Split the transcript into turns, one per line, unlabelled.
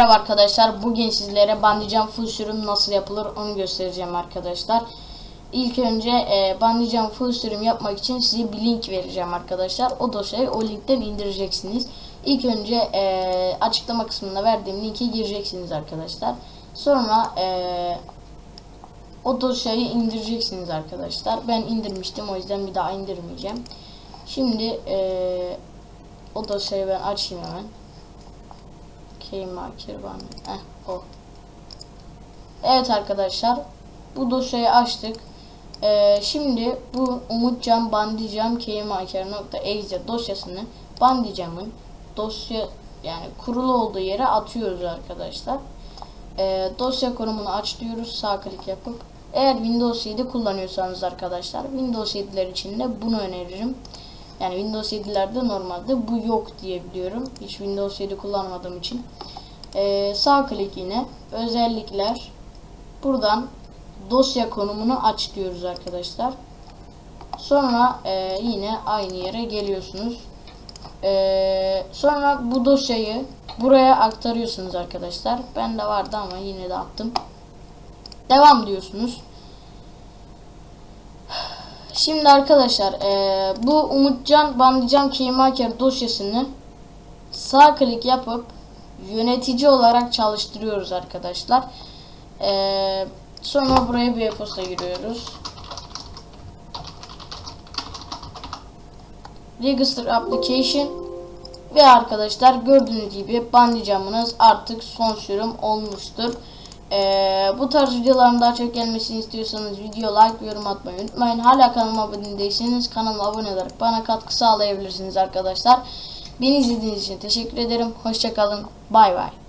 Merhaba arkadaşlar. Bugün sizlere Bandicam full sürüm nasıl yapılır onu göstereceğim arkadaşlar. İlk önce e, Bandicam full sürüm yapmak için size bir link vereceğim arkadaşlar. O dosyayı o linkten indireceksiniz. İlk önce e, açıklama kısmında verdiğim linke gireceksiniz arkadaşlar. Sonra e, o dosyayı indireceksiniz arkadaşlar. Ben indirmiştim o yüzden bir daha indirmeyeceğim. Şimdi e, o dosyayı ben açayım hemen. Keymaker var mı? Eh o. Evet arkadaşlar. Bu dosyayı açtık. Ee, şimdi bu Umutcan Bandicam Keymaker.exe dosyasını Bandicam'ın dosya yani kurulu olduğu yere atıyoruz arkadaşlar. Ee, dosya konumunu aç diyoruz sağ klik yapıp. Eğer Windows 7 kullanıyorsanız arkadaşlar Windows 7'ler için de bunu öneririm. Yani Windows 7'lerde normalde bu yok diye biliyorum. Hiç Windows 7 kullanmadığım için. Ee, sağ klik yine özellikler buradan dosya konumunu aç diyoruz arkadaşlar. Sonra e, yine aynı yere geliyorsunuz. Ee, sonra bu dosyayı buraya aktarıyorsunuz arkadaşlar. Bende vardı ama yine de attım. Devam diyorsunuz. Şimdi arkadaşlar eee, bu Umutcan Bandicam Keymaker dosyasını sağ klik yapıp yönetici olarak çalıştırıyoruz arkadaşlar. Eee, sonra buraya bir e-posta giriyoruz. Register Application ve arkadaşlar gördüğünüz gibi Bandicam'ınız artık son sürüm olmuştur. Ee, bu tarz videoların daha çok gelmesini istiyorsanız video like yorum atmayı unutmayın. Hala kanalıma abone değilseniz kanalıma abone olarak bana katkı sağlayabilirsiniz arkadaşlar. Beni izlediğiniz için teşekkür ederim. Hoşçakalın. Bay bay.